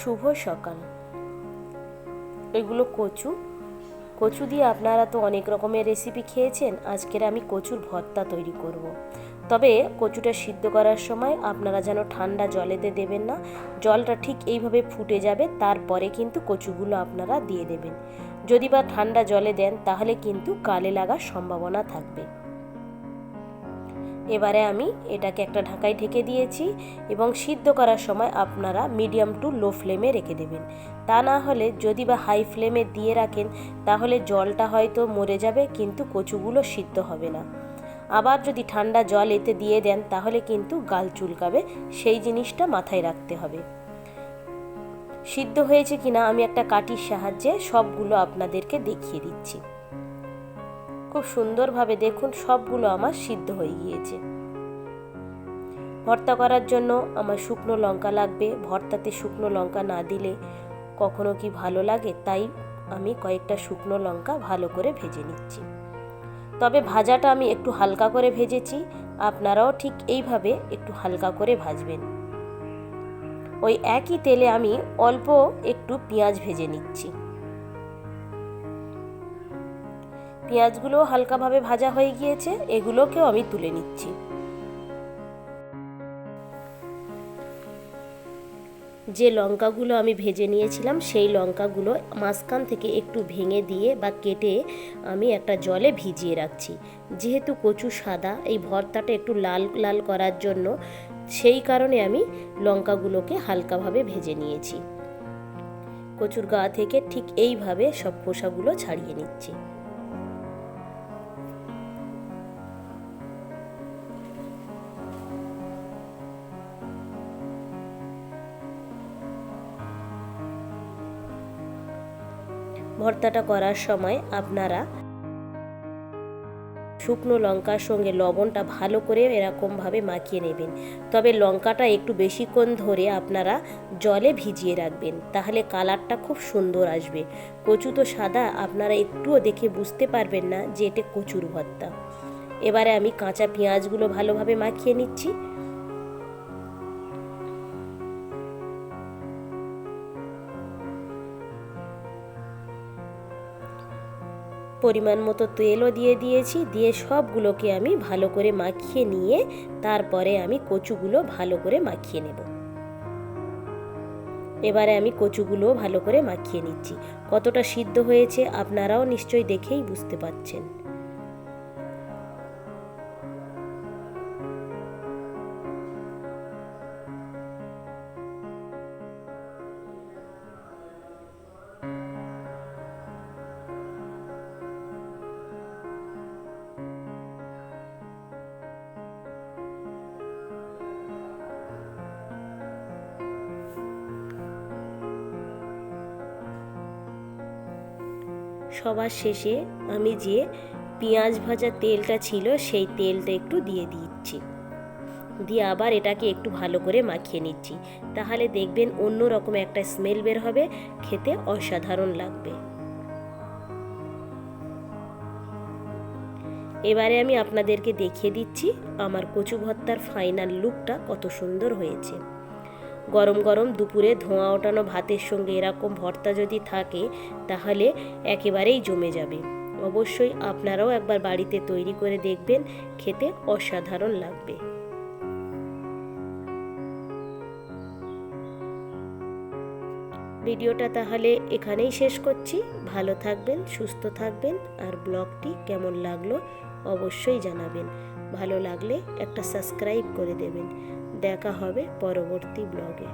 শুভ সকাল। এগুলো কচু। কচু দিয়ে আপনারা তো অনেক রকমের রেসিপি খেয়েছেন, আজকের আমি কচুর ভর্তা তৈরি করব। তবে কচুটা সিদ্ধ করার সময় আপনারা যেন ঠান্ডা জলেতে দেবেন না, জলটা ঠিক এইভাবে ফুটে যাবে, তারপরে কিন্তু কচুগুলো আপনারা দিয়ে দেবেন। যদি বা ঠান্ডা জলে দেন, তাহলে কিন্তু কালে লাগার সম্ভাবনা থাকবে। এবারে আমি এটাকে একটা ঢাকায় ঢেকে দিয়েছি এবং সিদ্ধ করার সময় আপনারা মিডিয়াম টু লো ফ্লেমে রেখে দেবেন। তা না হলে যদি বা হাই ফ্লেমে দিয়ে রাখেন, তাহলে জলটা হয়তো মরে যাবে, কিন্তু কচুগুলো সিদ্ধ হবে না। আবার যদি ঠান্ডা জল এতে দিয়ে দেন, তাহলে কিন্তু গাল চুলকাবে, সেই জিনিসটা মাথায় রাখতে হবে। সিদ্ধ হয়েছে কিনা আমি একটা কাঠির সাহায্যে সবগুলো আপনাদেরকে দেখিয়ে দিচ্ছি। খুব সুন্দরভাবে দেখুন, সবগুলো আমার সিদ্ধ হয়ে গিয়েছে। ভর্তা করার জন্য আমার শুকনো লঙ্কা লাগবে। ভর্তাতে শুকনো লঙ্কা না দিলে কখনো কি ভালো লাগে? তাই আমি কয়েকটা শুকনো লঙ্কা ভালো করে ভেজে নিচ্ছি। তবে ভাজাটা আমি একটু হালকা করে ভেজেছি। আপনারাও ঠিক এইভাবে একটু হালকা করে ভাজবেন। ওই একই তেলে আমি অল্প একটু পেঁয়াজ ভেজে নিচ্ছি। পেঁয়াজগুলো হালকাভাবে ভাজা হয়ে গিয়েছে, এগুলোকেও আমি তুলে নিচ্ছি। যে লঙ্কাগুলো আমি ভেজে নিয়েছিলাম, সেই লঙ্কাগুলো মাঝখান থেকে একটু ভেঙে দিয়ে বা কেটে আমি একটা জলে ভিজিয়ে রাখছি। যেহেতু কচু সাদা, এই ভর্তাটা একটু লাল লাল করার জন্য, সেই কারণে আমি লঙ্কাগুলোকে হালকাভাবে ভেজে নিয়েছি। কচুর গা থেকে ঠিক এইভাবে সব খোসাগুলো ছাড়িয়ে নিচ্ছি। ভর্তাটা করার সময় আপনারা শুকনো লঙ্কার সঙ্গে লবণটা ভালো করে এরকমভাবে মাখিয়ে নেবেন। তবে লঙ্কাটা একটু বেশিক্ষণ ধরে আপনারা জলে ভিজিয়ে রাখবেন, তাহলে কালারটা খুব সুন্দর আসবে। কচু তো সাদা, আপনারা একটুও দেখে বুঝতে পারবেন না যে এটা কচুর ভর্তা। এবারে আমি কাঁচা পেঁয়াজগুলো ভালোভাবে মাখিয়ে নিচ্ছি। পরিমাণ মতো তেলও দিয়ে দিয়েছি, দিয়ে সবগুলোকে আমি ভালো করে মাখিয়ে নিয়ে তারপরে আমি কচুগুলো ভালো করে মাখিয়ে নেব। এবারে আমি কচুগুলো ভালো করে মাখিয়ে নিচ্ছি। কতটা সিদ্ধ হয়েছে আপনারাও নিশ্চয়ই দেখেই বুঝতে পাচ্ছেন সবার শেষে আমি যে পেঁয়াজ ভাজা তেলটা ছিল সেই তেলটা একটু দিয়ে দিচ্ছি। দিয়ে আবার এটাকে একটু ভালো করে মাখিয়ে নিচ্ছি। তাহলে দেখবেন অন্য রকম একটা স্মেল বের হবে, খেতে অসাধারণ লাগবে। এবারে আমি আপনাদেরকে দেখিয়ে দিচ্ছি আমার কচু ভর্তার ফাইনাল লুকটা কত সুন্দর হয়েছে। গরম গরম দুপুরে ধোঁয়া ওঠানো ভাতের সঙ্গে এরকম ভর্তা যদি থাকে, তাহলে একেবারেই জমে যাবে। অবশ্যই আপনারাও একবার বাড়িতে তৈরি করে দেখবেন, খেতে অসাধারণ লাগবে। ভিডিওটা তাহলে এখানেই শেষ করছি। ভালো থাকবেন, সুস্থ থাকবেন, আর ব্লগটি কেমন লাগল অবশ্যই জানাবেন। ভালো লাগলে একটা সাবস্ক্রাইব করে দেবেন। দেখা হবে পরবর্তী ব্লগে।